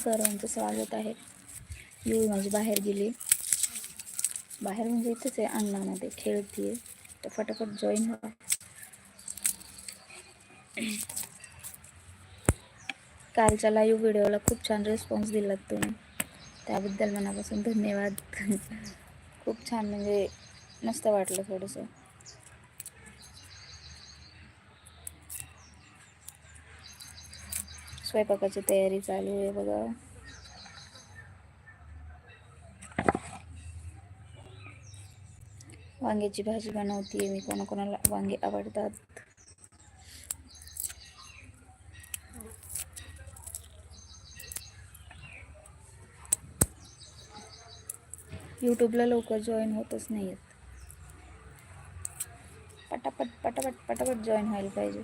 सर्वांचं स्वागत आहे. येऊ माझी बाहेर गेली. बाहेर म्हणजे इथंच आहे अंगणामध्ये खेळतीये. तर फटाफट जॉईन व्हा. कालच्या लाईव्ह व्हिडिओला खूप छान रिस्पॉन्स दिलात तुम्ही. त्याबद्दल मनापासून धन्यवाद. खूप छान म्हणजे मस्त वाटलं थोडंसं. स्वयंपाकाची तयारी चालू आहे बघा. वांग्याची भाजी बनवते मी कोणाकोणाला वांगे आवडतात? यूट्यूबला लवकर जॉईन होतच नाही आहेत पटापट पटापट पटापट जॉईन व्हायला पाहिजे.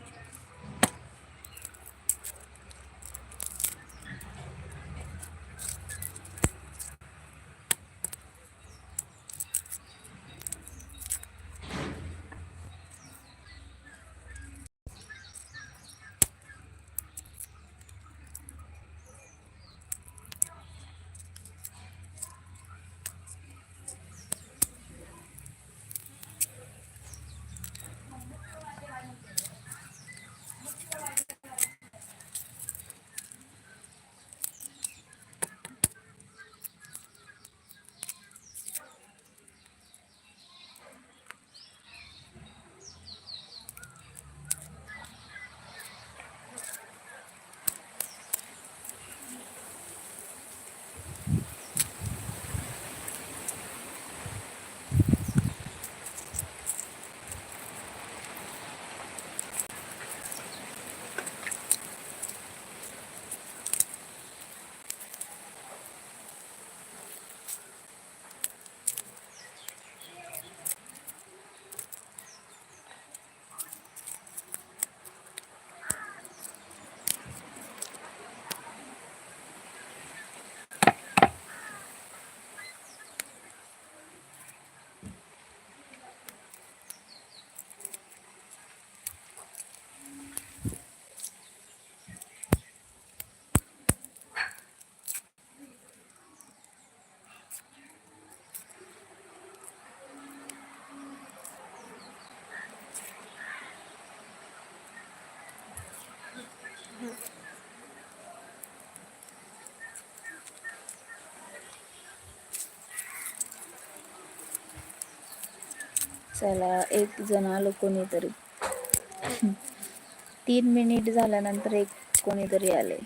चला एक जण आलो कोणीतरी. तीन मिनिट झाल्यानंतर एक कोणीतरी आले.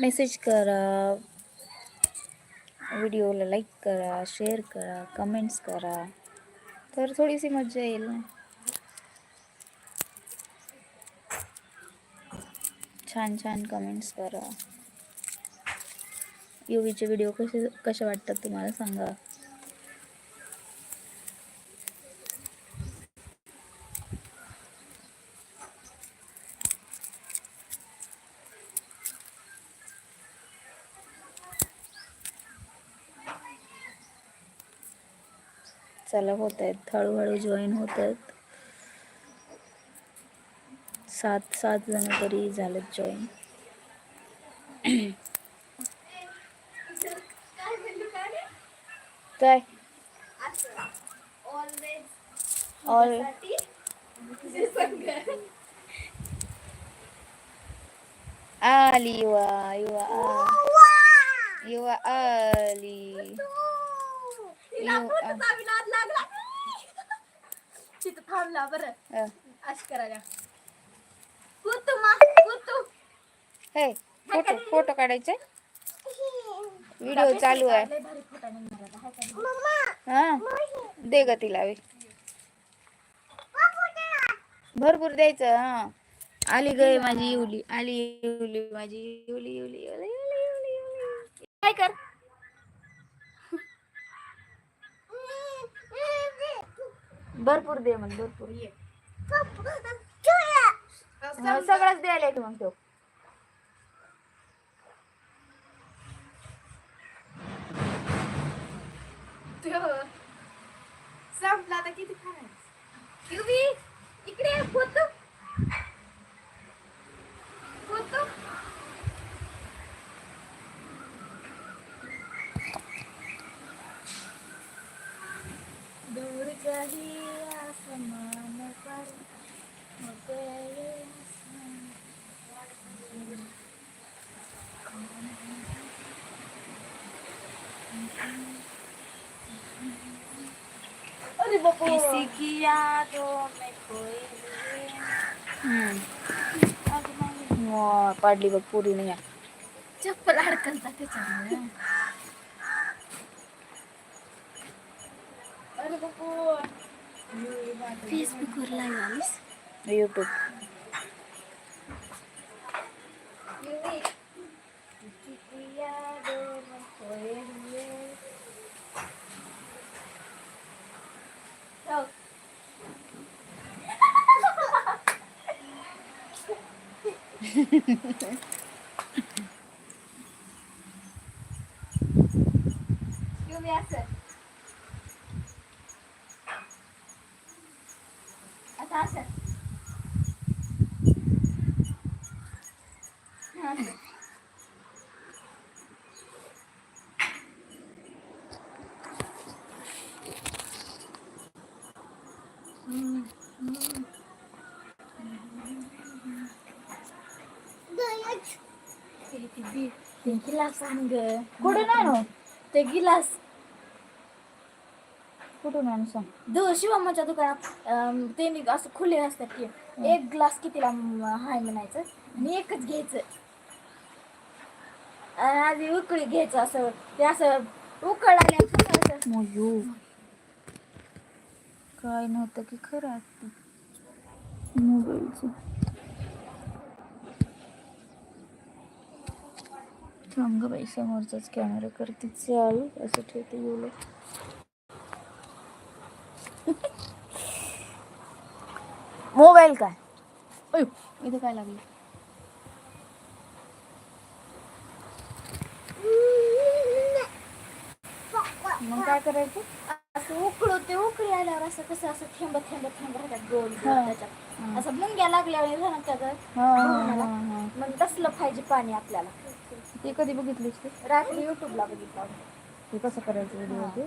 मेसेज करा. व्हिडिओला लाईक करा शेअर करा कमेंट्स करा. तर थोडीशी मजा येईल ना. छान छान कमेंट्स करा. युवीचे व्हिडिओ कसे कसे वाटतात तुम्हाला सांगा. चला होत आहेत, हळूहळू जॉईन होत आहेत. सात सात जण तरी झालेत ऑल आली युवा तिथं थांबला बरं. अ, अशी करायला. कुतू मा कुतू. हे फोटो फोटो काढायचे? व्हिडिओ चालू आहे? हा. दे ग तिला वे भरपूर द्यायचं हा. आली गे माझी इवली आली इवली माझी इवली इवली इवली इवली काय कर? भरपूर दे मग भरपूर ये. सगळंच द्यायला येतो मग तो संपला आता किती खाणार? इकडे दूर कहीं आसमान पर हो गए अरे बापू किसी की यादों में खोए हुए हम्म. अगं नाही. वा, पाडली बघ पुरी नाही चप्पल अडकलता त्याच्यामुळे अरे बापू फेसबुकवर लाईव्ह आलीस युट्यूब आता असं हा, असं. ते- ते बी- ते गिलास आणू सांग दो शिवमाच्या दुकानात ते असं खुले असतात की एक ग्लास कितीला हाय म्हणायचं आणि एकच घ्यायचं. आधी उकळी घ्यायचं असं ते असं मोजू काय नव्हतं की खरं मोबाईलचं. थांब बाई समोरचाच कॅमेरा करते चालू असं ठेवते बोल मोबाईल काय इथं काय लागलं मग काय करायचं असं उकळू ते उकळी आल्यावर असं कसं असं थेंब थेंब थेंब राहतात गोल गोल. त्याच्यात असं मुंग्या लागल्यावर त्याचं हा, हा, हा, हा. मग तसलं पाहिजे पाणी आपल्याला। ते कधी बघितलीस तू रात्री युट्यूबला बघितलं ते कसं करायचं व्हिडिओ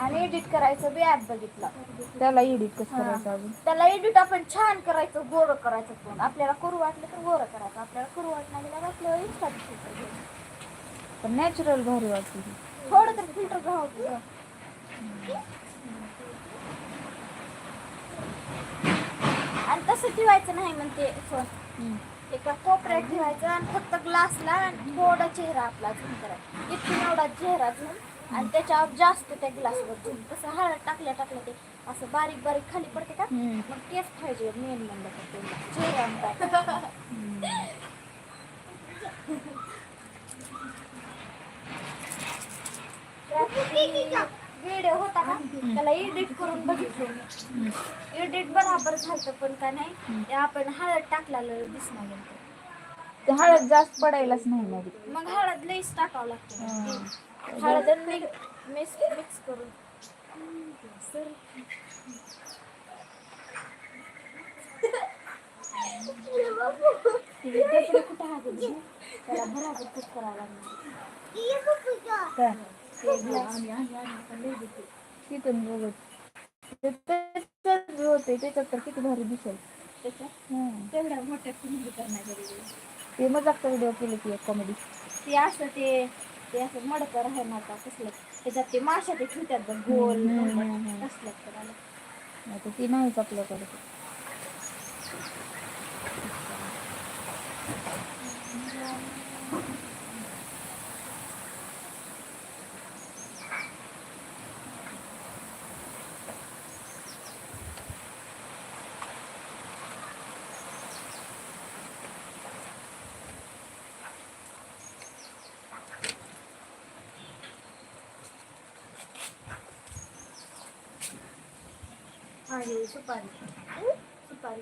आणि एडिट करायचं बी ऍप बघितलं. त्याला एडिट कसं. करायचं अजून? त्याला एडिट आपण छान करायचं गोरं करायचं पण आपल्याला करू वाटलं तर गोरं करायचं. आपल्याला करू वाटलं गेल्यावर आपल्याला इन्स्टा पण नॅचरल भारी वाटते ती. थोडं तर फिल्टर घ्यावं आणि तसं ठेवायचं नाही म्हणते फोन. एका कोपऱ्यात ठेवायचं आणि फक्त ग्लासला आणि थोडा चेहरा आपला झूम करायचा. इथून एवढा चेहरा झूम आणि त्याच्यावर जास्त त्या ग्लासवर झूम कसं हळद टाकल्या टाकल्या ते असं बारीक बारीक खाली पडते का हम्म. मग तेच पाहिजे मेन म्हणलं तर ते. व्हिडिओ होता का? त्याला एडिट करून बघितलं एडिट बराबर झालं पण का नाही ते आपण हळद टाकलेलं दिसणार. ते हळद जास्त पडायलाच नाही मग हळद लईच टाकावं लागते. हळद मिक्स मिक्स करून कुठं गं? त्याला बराबर करावं लागणार. तिथून बघत होते त्याच्यात तर किती भारी दिसेल. तेवढ्या मोठ्या वेळी. ते मजाकचा व्हिडिओ केली ती कॉमेडी ते असं ते ते असं मडकं राहणार का कसलं त्याच्यात ते माशा ते ठेवतात बघ गोल हम्म, हम्म. हम्म. तसलं करायला आता ती नाहीच आपल्याकडे आणि सुपारी सुपारी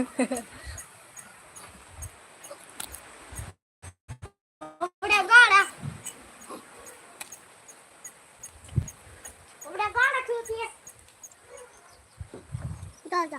我们俩挂了我们俩挂了出去你等一下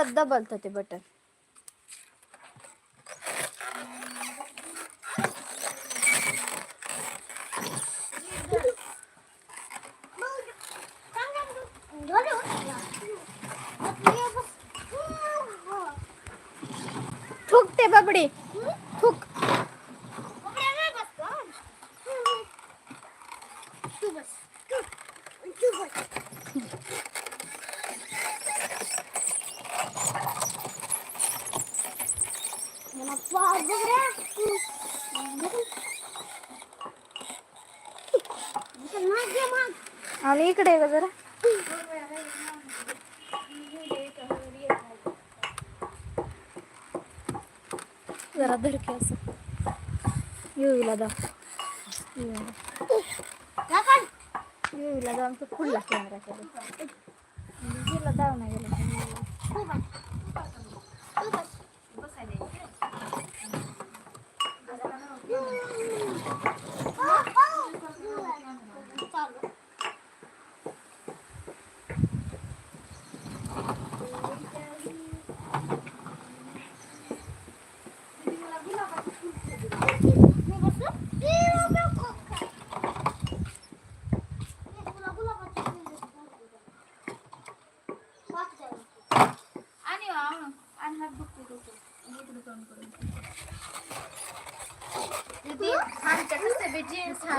लगदा बलतं ते बटन. थुकते बबड़ी. बाबडी थूक 我。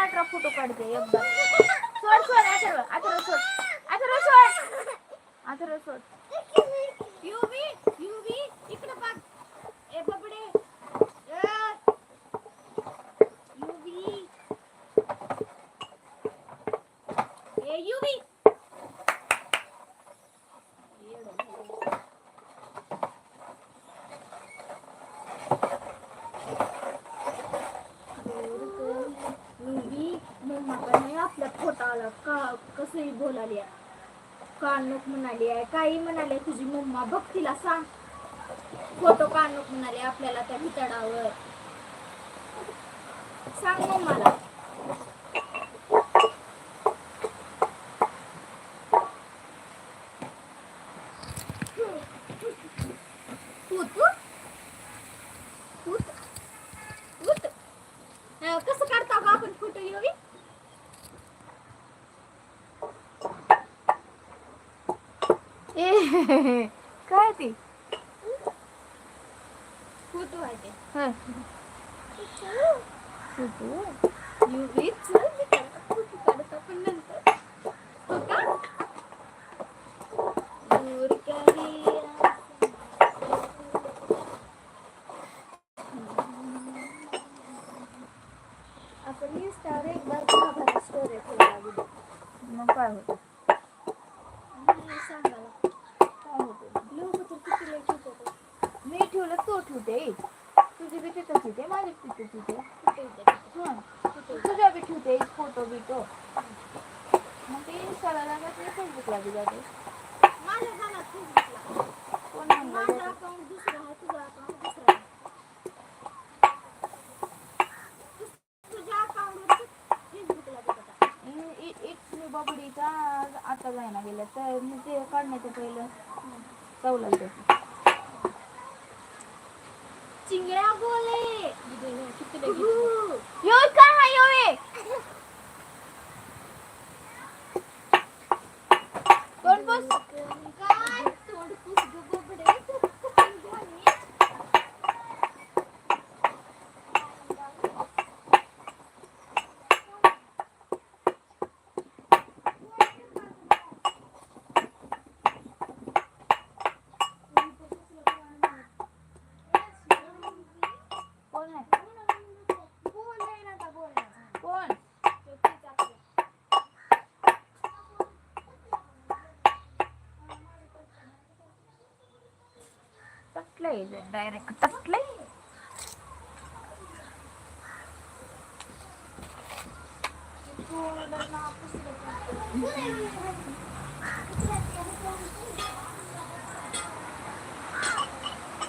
अठरा फोटो काढते एकदा. सोड सोड अथर्व अथर्व सोड. अथर्व सोड. अथर्व सोड. का कसंही बोलाली कानूक म्हणाली आहे काही म्हणाले तुझी मम्मा बघ तिला सांग. फोटो कानूक म्हणाले आपल्याला त्या भितडावर सांग मम्माला. काय ती फोटो आहे. हं. फोटो? काढत आपण नंतर. हो का दूर करी आपण इंस्टावर एक बार स्टोरी व्हिडिओ मग काय होतं? ठेवते तुझी बी तिथंच येते माझे तिथंच तिथे तुझ्या बी ठेवते फोटो बिटो मग ते इंस्टाला लागत नाही फेसबुकला बी जाते कोण म्हणलं इट मी बबडीचा आता जायना गेलं तर मी ते काढण्याचं पहिलं चवलं Cinggra boleh. Gitu ya, kita udah gitu. Yoka hayo eh. Kon bos. Direct તક લઈ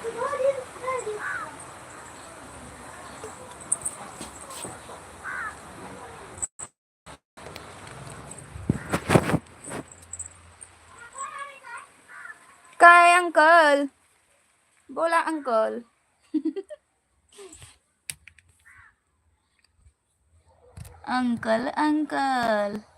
Thank you. uncle? uncle, uncle.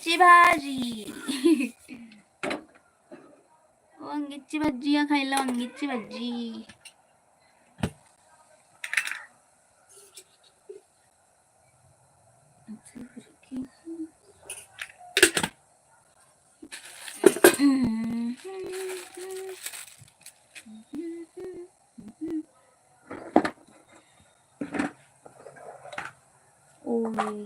वांग्याची भाजी वांग्याची भाजी या खायला वांग्याची भाजी ओय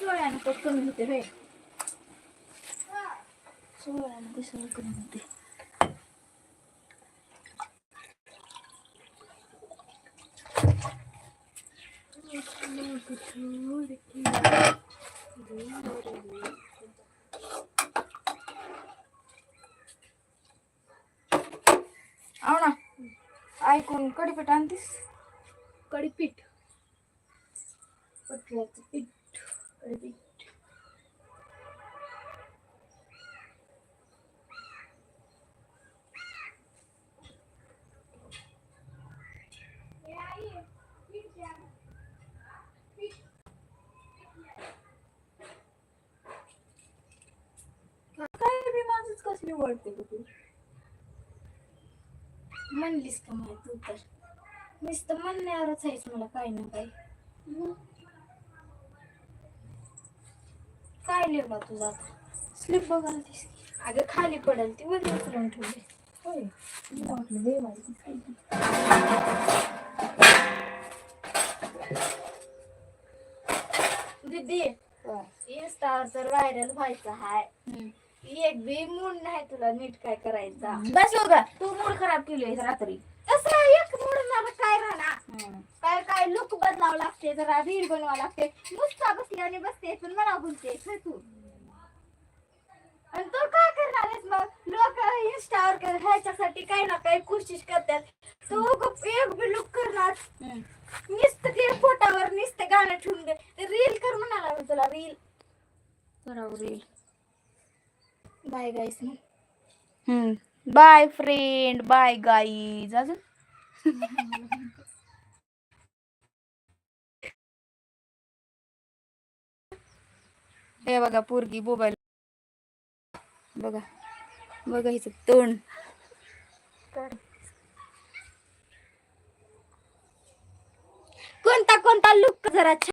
चोळ्यानं पोट कमी होते रे सोळाला कशाला कमी होते ऐकून कडीपीठ आणतीस? कडीपीठ. पटल्याचं पीठ. कडीपीठ. काय बी माणूस कसली वळते तू? म्हणलीस का मला तू तर? नुसतं म्हणण्यावरच आहेस मला काही ना काही. काय लिहिला तुझा आता? स्लिप बघायला दिसते अगं खाली पडेल ती वगैरे उचलून ठेवली. होय. दीदी होय. इंस्टावर तर व्हायरल व्हायचं हाय. एक बी मूड नाही तुला नीट काय करायचा. बस हो तू मूड खराब केली रात्री. तसं एक मूड मला काय राहणार. काय काय लुक बदलावं लागते जरा रील बनवावं लागते. नुसता बसली आणि बसते पण मला बोलते "खै तू. आणि तू काय करणार आहेस मग? लोक इंस्टावर कर- ह्याच्यासाठी काही ना काही कोशिश करतात. तू उगाच एक बी लुक करणार. नुसतं ते फोटावर नुसतं गाणं ठेवून दे. रील कर म्हणाला मी तुला रील. बरोबर येईल बाय मग हम्म बाय फ्रेंड बाय गाईज अजून हे बघा पोरगी मोबाईल. बघा. बघा हिचं तोंड. कोणता कोणता लुक जरा